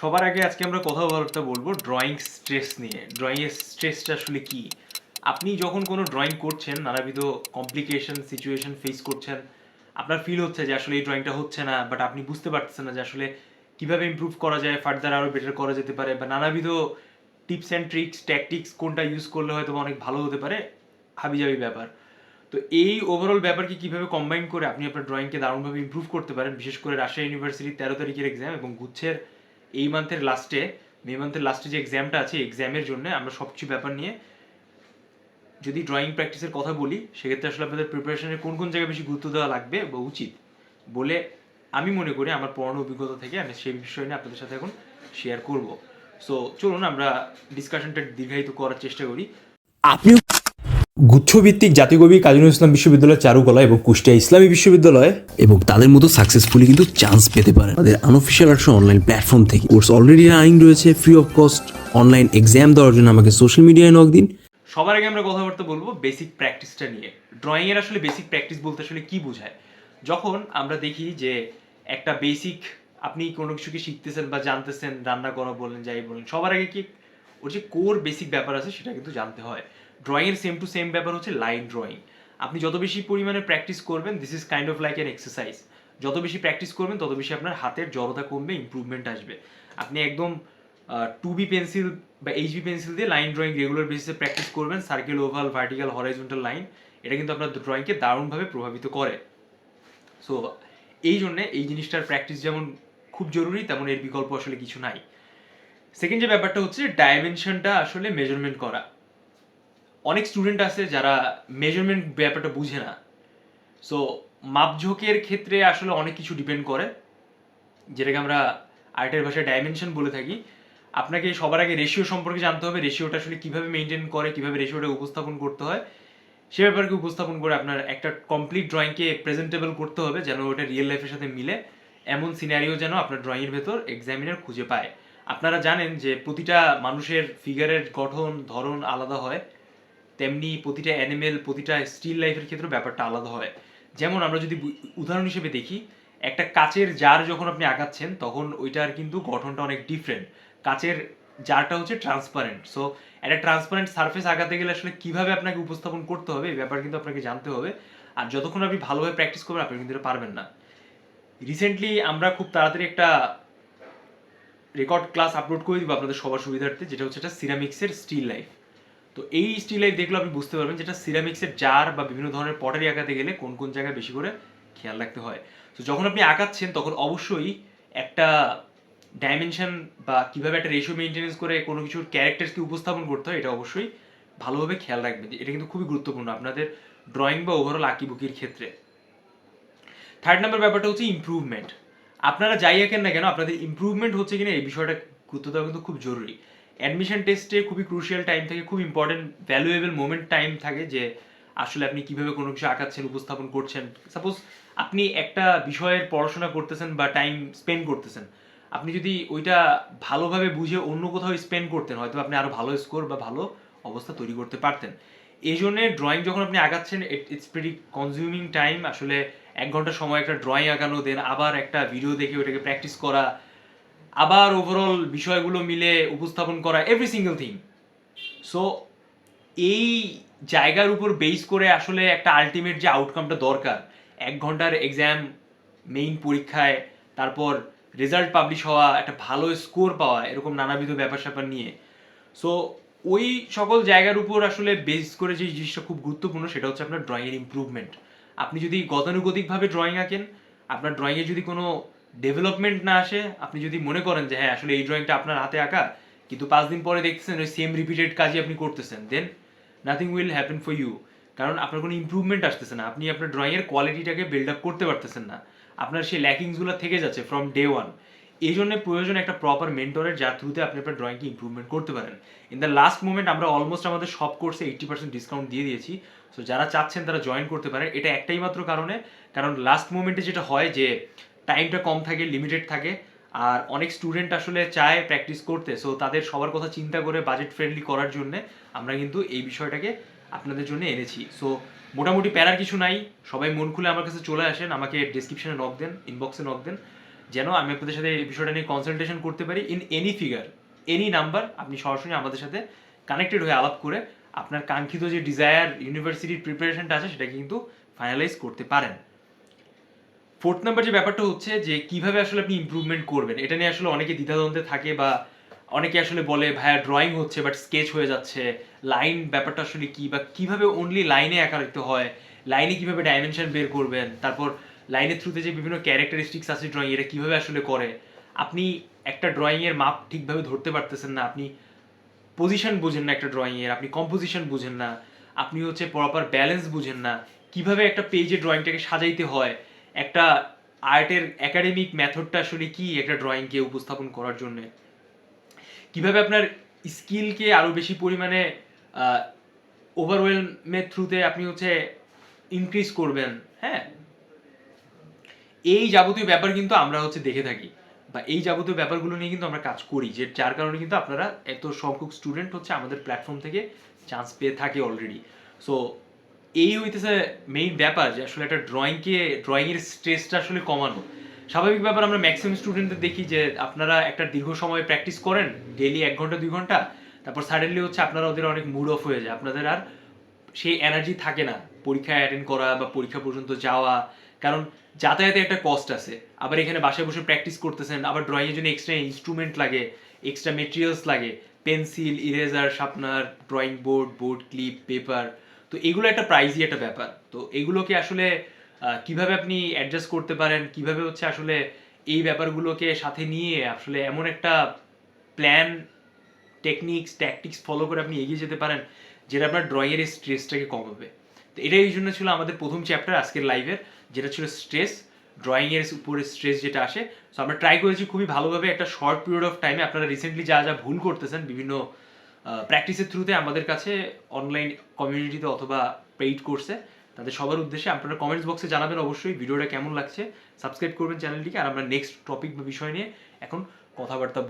সবার আগে আজকে আমরা কথাবার্তা বলব ড্রয়িং স্ট্রেস নিয়ে। ড্রয়িং এর স্ট্রেসটা আসলে কি? আপনি যখন কোনো ড্রয়িং করছেন, নানাবিধ কমপ্লিকেশন সিচুয়েশন ফেস করছেন, আপনার ফিল হচ্ছে যে আসলে এই ড্রয়িংটা হচ্ছে না বাট আপনি বুঝতে পারতেছেন না যে আসলে কীভাবে ইমপ্রুভ করা যায় ফার্দার আরও বেটার করা যেতে পারে, বা নানাবিধ টিপস অ্যান্ড ট্রিক্স ট্যাকটিক্স কোনটা ইউজ করলে হয়তো অনেক ভালো হতে পারে, হাবিজাবি ব্যাপার। তো এই ওভারঅল ব্যাপারকে কীভাবে কম্বাইন করে আপনি আপনার ড্রয়িংকে দারুণভাবে ইম্প্রুভ করতে পারেন, বিশেষ করে রাজশাহী ইউনিভার্সিটির তেরো তারিখের এক্সাম এবং গুচ্ছের এই মান্থের লাস্টে মে মান্থের লাস্টে যে এক্সামটা আছে এক্সামের জন্য আমরা সব কিছু ব্যাপার নিয়ে যদি ড্রয়িং প্র্যাকটিসের কথা বলি, সেক্ষেত্রে আসলে আপনাদের প্রিপারেশনের কোন কোন জায়গায় বেশি গুরুত্ব দেওয়া লাগবে বা উচিত? বলে আমি মনে করি আমার পড়ানো অভিজ্ঞতা থেকে আমি সেই বিষয় নিয়ে আপনাদের সাথে এখন শেয়ার করব। সো চলুন আমরা ডিসকাশনটা দীর্ঘায়িত করার চেষ্টা করি। আপনি গুচ্ছভিত্তিক জাতীয় কবি কাজী ইসলাম বিশ্ববিদ্যালয় চারুকলা এবং কুষ্টিয়া ইসলামী বিশ্ববিদ্যালয় এবং তাদের মতো সাকসেসফুলি কিন্তু চান্স পেতে পারে তাদের আনঅফিসিয়াল আর্টস অনলাইন প্ল্যাটফর্ম থেকে। কোর্স অলরেডি রানিং রয়েছে free of cost online exam দেওয়ার জন্য আমাকে সোশ্যাল মিডিয়ায় নক দিন। সবার আগে আমরা কথাবার্তা বলব বেসিক প্র্যাকটিসটা নিয়ে। ড্রয়িং এর আসলে বেসিক প্র্যাকটিস বলতে আসলে কি বোঝায়? যখন আমরা দেখি যে একটা বেসিক আপনি কোনো কিছুকে শিখতেছেন বা জানতেছেন রান্না করা বলেন, যাই বলেন, সবার আগে কি ওর যে কোর বেসিক ব্যাপার আছে সেটা কিন্তু জানতে হয়। ড্রয়িং এর সেম টু সেম ব্যাপার হচ্ছে লাইন ড্রয়িং আপনি যত বেশি পরিমাণে প্র্যাকটিস করবেন this is kind of like an exercise যত বেশি প্র্যাকটিস করবেন, তত বেশি আপনার হাতের জড়তা কমবে ইমপ্রুভমেন্ট আসবে। আপনি একদম টু বি পেন্সিল বা এইচ বি পেন্সিল দিয়ে line drawing regular basis practice করবেন circle oval vertical horizontal line এটা কিন্তু আপনার ড্রয়িংকে দারুণভাবে প্রভাবিত করে। সো এই জন্যে এই জিনিসটার প্র্যাকটিস যেমন খুব জরুরি, তেমন এর বিকল্প আসলে কিছু নাই। সেকেন্ড যে ব্যাপারটা হচ্ছে ডাইমেনশনটা আসলে মেজারমেন্ট করা। অনেক স্টুডেন্ট আছে যারা মেজারমেন্ট ব্যাপারটা বুঝে না। সো মাপঝোঁকের ক্ষেত্রে আসলে অনেক কিছু ডিপেন্ড করে। যেটাকে আমরা আর্টের ভাষায় ডাইমেনশন বলে থাকি। আপনাকে সবার আগে রেশিও সম্পর্কে জানতে হবে। রেশিওটা আসলে কীভাবে মেনটেন করে, কীভাবে রেশিওটা উপস্থাপন করতে হয়, সে ব্যাপারকে উপস্থাপন করে আপনার একটা কমপ্লিট ড্রয়িংকে প্রেজেন্টেবল করতে হবে, যেন ওটা রিয়েল লাইফের সাথে মিলে। এমন সিনারিও যেন আপনার ড্রয়িংয়ের ভেতর এক্সামিনার খুঁজে পায়। আপনারা জানেন যে প্রতিটা মানুষের ফিগারের গঠন, ধরন আলাদা হয়। তেমনি প্রতিটা অ্যানিমেল প্রতিটা স্টিল লাইফের ক্ষেত্রে ব্যাপারটা আলাদা হয়। যেমন আমরা যদি উদাহরণ হিসেবে দেখি, একটা কাচের জার যখন আপনি আঁকাচ্ছেন তখন ওইটার কিন্তু গঠনটা অনেক ডিফারেন্ট কাচের জারটা হচ্ছে ট্রান্সপারেন্ট সো একটা ট্রান্সপারেন্ট সারফেস আঁকাতে গেলে আসলে কীভাবে আপনাকে উপস্থাপন করতে হবে, এই ব্যাপার কিন্তু আপনাকে জানতে হবে। আর যতক্ষণ আপনি ভালোভাবে প্র্যাকটিস করবেন, আপনি কিন্তু পারবেন না। রিসেন্টলি আমরা খুব তাড়াতাড়ি একটা রেকর্ড ক্লাস আপলোড করে দিব আপনাদের সবার সুবিধার্থে, যেটা হচ্ছে একটা সিরামিক্সের স্টিল লাইফ তো এই স্টিল লাইফ দেখলে আপনি বুঝতে পারবেন যেটা সিরামিক্সের জার বা বিভিন্ন ধরনের পটারি আঁকাতে গেলে কোন কোন জায়গায় বেশি করে খেয়াল রাখতে হয়। তো যখন আপনি আঁকাচ্ছেন, তখন অবশ্যই একটা ডাইমেনশন বা কীভাবে একটা রেশিও মেনটেনেন্স করে কোনো কিছুর ক্যারেক্টার্সকে উপস্থাপন করতে হয়, এটা অবশ্যই ভালোভাবে খেয়াল রাখবেন। এটা কিন্তু খুবই গুরুত্বপূর্ণ আপনাদের ড্রয়িং বা ওভারঅল আঁকিবুকির ক্ষেত্রে। থার্ড নাম্বার ব্যাপারটা হচ্ছে ইমপ্রুভমেন্ট আপনারা যাই আঁকেন না কেন, আপনাদের ইম্প্রুভমেন্ট হচ্ছে কিনা এই বিষয়টা গুরুত্ব দেওয়া কিন্তু খুব জরুরি। অ্যাডমিশন টেস্টে খুবই ক্রুশিয়াল টাইম থাকে, খুব ইম্পর্টেন্ট ভ্যালুয়েবল মোমেন্ট টাইম থাকে যে আসলে আপনি কীভাবে কোনো কিছু আঁকাচ্ছেন, উপস্থাপন করছেন। সাপোজ আপনি একটা বিষয়ের পড়াশোনা করতেছেন বা টাইম স্পেন্ড করতেছেন। আপনি যদি ওইটা ভালোভাবে বুঝে অন্য কোথাও স্পেন্ড করতেন হয়তো আপনি আরও ভালো স্কোর বা ভালো অবস্থা তৈরি করতে পারতেন। এই জন্যে ড্রয়িং যখন আপনি আঁকাচ্ছেন ইটস প্রিটি কনজিউমিং টাইম আসলে এক ঘণ্টা সময় একটা ড্রয়িং আঁকানো দেন আবার একটা ভিডিও দেখে ওটাকে প্র্যাকটিস করা আবার ওভারঅল বিষয়গুলো মিলে উপস্থাপন করা এভরি সিঙ্গেল থিং সো এই জায়গার উপর বেস করে আসলে একটা আলটিমেট যে আউটকামটা দরকার, এক ঘণ্টার এক্সাম মেইন পরীক্ষায়, তারপর রেজাল্ট পাবলিশ হওয়া, একটা ভালো স্কোর পাওয়া, এরকম নানাবিধ ব্যাপার স্যাপার নিয়ে। সো ওই সকল জায়গার উপর আসলে বেস করে যে জিনিসটা খুব গুরুত্বপূর্ণ, সেটা হচ্ছে আপনার ড্রয়িংয়ের ইমপ্রুভমেন্ট আপনি যদি গতানুগতিকভাবে ড্রয়িং আঁকেন, আপনার ড্রয়িংয়ে যদি কোনো ডেভেলপমেন্ট না আসে, আপনি যদি মনে করেন যে হ্যাঁ আসলে এই ড্রয়িংটা আপনার হাতে আঁকা, কিন্তু পাঁচ দিন পরে দেখতেছেন ওই সেম রিপিটেড কাজই আপনি করতেছেন then nothing will happen for you কারণ আপনার কোনো ইমপ্রুভমেন্ট আসতেছে না, আপনি আপনার ড্রয়িংয়ের কোয়ালিটিটাকে বিল্ড আপ করতে পারতেছেন না। আপনার সেই ল্যাকিংসগুলো থেকে যাচ্ছে ফ্রম ডে ওয়ান এই জন্য প্রয়োজন একটা প্রপার মেন্টরের যার থ্রুতে আপনি আপনার ড্রয়িংকে ইম্প্রুভমেন্ট করতে পারেন। ইন দ্য লাস্ট মোমেন্ট আমরা অলমোস্ট আমাদের সব কোর্সে এইট্টি পার্সেন্ট ডিসকাউন্ট দিয়ে দিয়েছি। সো যারা চাচ্ছেন তারা জয়েন করতে পারেন। এটা একটাই মাত্র কারণে, কারণ লাস্ট মোমেন্টে যেটা হয় যে টাইমটা কম থাকে লিমিটেড থাকে। আর অনেক স্টুডেন্ট আসলে চায় প্র্যাকটিস করতে। সো তাদের সবার কথা চিন্তা করে বাজেট ফ্রেন্ডলি করার জন্য আমরা কিন্তু এই বিষয়টাকে আপনাদের জন্য এনেছি। সো মোটামুটি প্যারার কিছু নাই। সবাই মন খুলে আমার কাছে চলে আসেন। আমাকে ডিসক্রিপশনে নক দেন ইনবক্সে নক দেন। যেন আমি আপনাদের সাথে এই বিষয়টা নিয়ে কনসালটেশন করতে পারি। In any figure any number আপনি সরাসরি আমাদের সাথে কানেক্টেড হয়ে আলাপ করে আপনার কাঙ্ক্ষিত যে ডিজায়ার ইউনিভার্সিটির প্রিপারেশনটা আছে, সেটাকে কিন্তু ফাইনালাইজ করতে পারেন। ফোর্থ নাম্বার যে ব্যাপারটা হচ্ছে যে কীভাবে আসলে আপনি ইমপ্রুভমেন্ট করবেন, এটা নিয়ে আসলে অনেকে দ্বিধাদ্বন্দ্বে থাকে বা অনেকে আসলে বলে, ভাইয়া ড্রয়িং হচ্ছে বাট স্কেচ হয়ে যাচ্ছে। লাইন ব্যাপারটা আসলে কি? বা কীভাবে অনলি লাইনে একা রাখতে হয়? লাইনে কীভাবে ডাইমেনশন বের করবেন? তারপর লাইনের থ্রুতে যে বিভিন্ন ক্যারেক্টারিস্টিক্স আছে ড্রয়িং এটা কীভাবে আসলে করে? আপনি একটা ড্রয়িংয়ের মাপ ঠিকভাবে ধরতে পারতেছেন না। আপনি পজিশন বুঝেন না একটা ড্রয়িংয়ের আপনি কম্পোজিশন বুঝেন না। আপনি হচ্ছে প্রপার ব্যালেন্স বুঝেন না। কীভাবে একটা পেজে ড্রয়িংটাকে সাজাইতে হয়? একটা আর্টের একাডেমিক মেথডটা আসলে কি একটা ড্রয়িংকে উপস্থাপন করার জন্য? কীভাবে আপনার স্কিলকে আরও বেশি পরিমাণে ওভারওয়েলমের থ্রুতে আপনি হচ্ছে ইনক্রিজ করবেন হ্যাঁ? এই যাবতীয় ব্যাপার কিন্তু আমরা হচ্ছে দেখে থাকি বা এই যাবতীয় ব্যাপারগুলো নিয়ে কিন্তু আমরা কাজ করি, যে যার কারণে কিন্তু আপনারা এত সংখ্যক স্টুডেন্ট হচ্ছে আমাদের প্ল্যাটফর্ম থেকে চান্স পেয়ে থাকে অলরেডি সো এই হইতেছে মেইন ব্যাপার যে আসলে একটা ড্রয়িংকে ড্রয়িংয়ের স্ট্রেসটা আসলে কমানো। স্বাভাবিক ব্যাপার, আমরা ম্যাক্সিমাম স্টুডেন্টদের দেখি যে আপনারা একটা দীর্ঘ সময় প্র্যাকটিস করেন ডেলি এক ঘণ্টা, দুই ঘণ্টা, তারপর সাডেনলি হচ্ছে আপনারা ওদের অনেক মুড অফ হয়ে যায়। আপনাদের আর সেই এনার্জি থাকে না পরীক্ষায় অ্যাটেন্ড করা বা পরীক্ষা পর্যন্ত যাওয়া। কারণ যাতায়াতে একটা কস্ট আছে। আবার এখানে বাসায় বসে প্র্যাকটিস করতেছেন, আবার ড্রয়িংয়ের জন্য এক্সট্রা ইনস্ট্রুমেন্ট লাগে এক্সট্রা মেটেরিয়ালস লাগে। Pencil eraser sharpener drawing board board clip paper তো এগুলো একটা প্রাইজই একটা ব্যাপার। তো এগুলোকে আসলে কীভাবে আপনি অ্যাডজাস্ট করতে পারেন, কীভাবে হচ্ছে আসলে এই ব্যাপারগুলোকে সাথে নিয়ে আসলে এমন একটা প্ল্যান টেকনিক্স ট্যাকটিক্স ফলো করে আপনি এগিয়ে যেতে পারেন, যেটা আপনার ড্রয়িংয়ের স্ট্রেসটাকে কমাবে তো এটাই এই জন্য ছিল আমাদের প্রথম চ্যাপ্টার আজকের লাইভের যেটা ছিল স্ট্রেস ড্রয়িংয়ের উপরে স্ট্রেস যেটা আসে। সো আমরা ট্রাই করেছি খুবই ভালোভাবে একটা শর্ট পিরিয়ড অফ টাইমে আপনারা রিসেন্টলি যা যা ভুল করতেছেন, বিভিন্ন প্র্যাকটিসের থ্রুতে আমাদের কাছে অনলাইন কমিউনিটিতে অথবা পেইড কোর্সে তাদের সবার উদ্দেশ্যে আপনারা কমেন্টস বক্সে জানাবেন অবশ্যই, ভিডিওটা কেমন লাগছে সাবস্ক্রাইব করবেন চ্যানেলটিকে আর আমরা নেক্সট টপিক বা বিষয় নিয়ে এখন কথাবার্তা